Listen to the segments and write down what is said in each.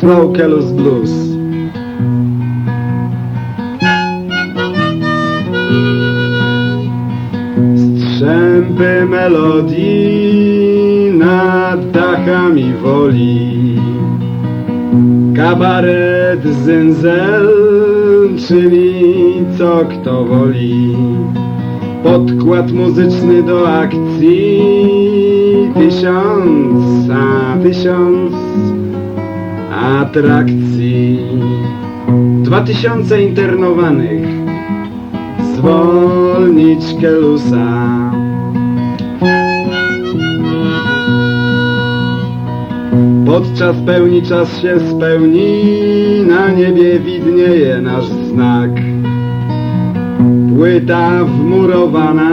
Slow Kelus Blues. Strzępy melodii nad dachami woli. Kabaret zynzel, czyli co kto woli. Podkład muzyczny do akcji tysiąc, a tysiąc atrakcji. Dwa tysiące internowanych zwolnić Kelusa. Podczas pełni czas się spełni, na niebie widnieje nasz znak. Płyta wmurowana,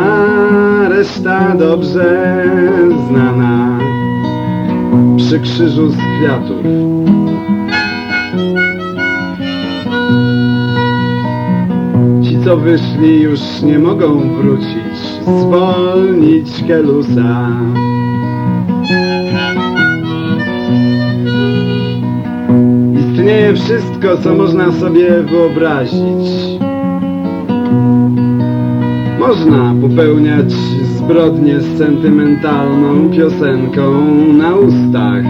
reszta dobrze znana. Przy krzyżu z kwiatów. Ci, co wyszli, już nie mogą wrócić. Zwolnić Kelusa. Istnieje wszystko, co można sobie wyobrazić. Można popełniać zbrodnie z sentymentalną piosenką na ustach.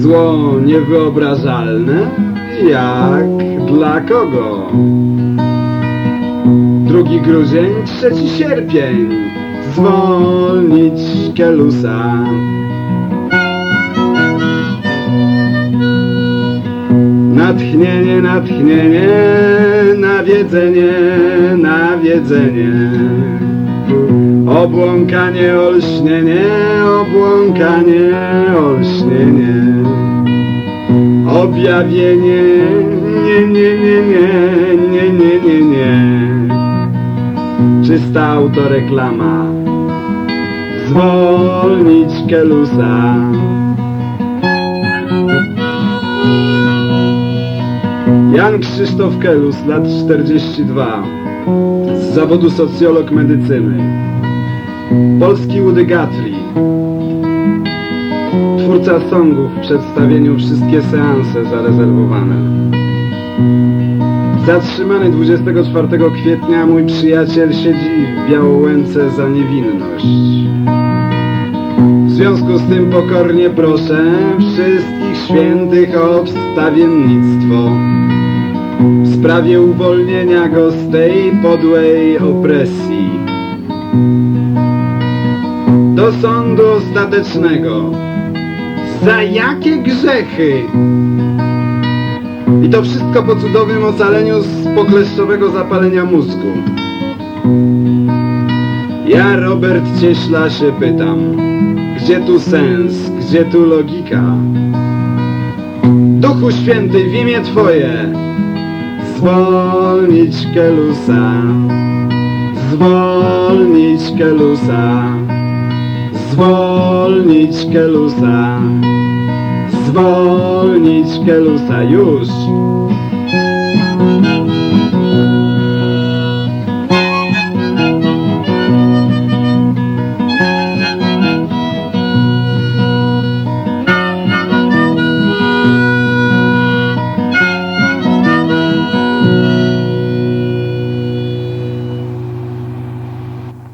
Zło niewyobrażalne? Jak? Dla kogo? Drugi grudzień, trzeci sierpień. Zwolnić Kelusa. Natchnienie, natchnienie, nawiedzenie, nawiedzenie. Obłąkanie, olśnienie, obłąkanie, olśnienie. Objawienie, nie, nie, nie, nie, nie, nie, nie, nie. Czysta autoreklama. Zwolnić Kelusa. Jan Krzysztof Kelus, lat 42. Z zawodu socjolog medycyny. Polski Woody Guthrie. Twórca songów w przedstawieniu wszystkie seanse zarezerwowane. Zatrzymany 24 kwietnia mój przyjaciel siedzi w Białołęce za niewinność. W związku z tym pokornie proszę wszystkich świętych o wstawiennictwo w sprawie uwolnienia go z tej podłej opresji. Do sądu ostatecznego. Za jakie grzechy? I to wszystko po cudownym ocaleniu z pokleszczowego zapalenia mózgu. Ja, Robert Cieśla, się pytam. Gdzie tu sens? Gdzie tu logika? Duchu Święty, w imię Twoje, zwolnić Kelusa, zwolnić Kelusa, zwolnić Kelusa, zwolnić Kelusa, już.